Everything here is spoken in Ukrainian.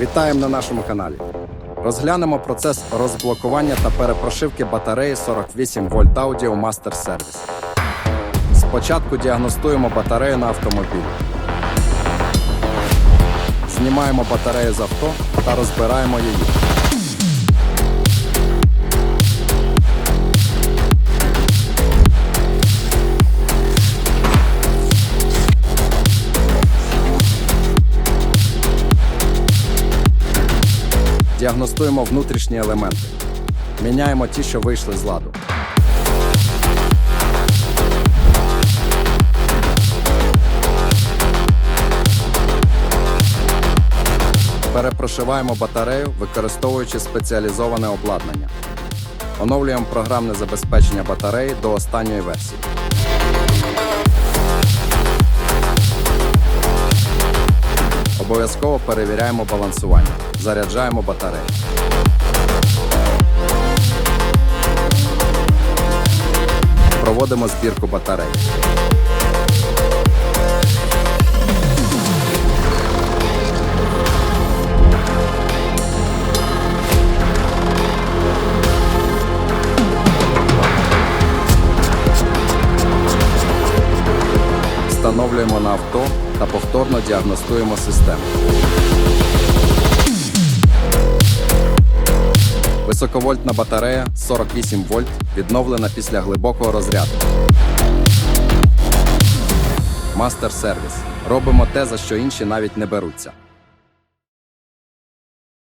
Вітаємо на нашому каналі. Розглянемо процес розблокування та перепрошивки батареї 48 вольт Audio Master Service. Спочатку діагностуємо батарею на автомобілі. Знімаємо батарею з авто та розбираємо її. Діагностуємо внутрішні елементи. Міняємо ті, що вийшли з ладу. Перепрошиваємо батарею, використовуючи спеціалізоване обладнання. Оновлюємо програмне забезпечення батареї до останньої версії. Обов'язково перевіряємо балансування. Заряджаємо батарею. Проводимо збірку батарей. Встановлюємо на авто та повторно діагностуємо систему. Високовольтна батарея 48 вольт відновлена після глибокого розряду. Мастер сервіс. Робимо те, за що інші навіть не беруться.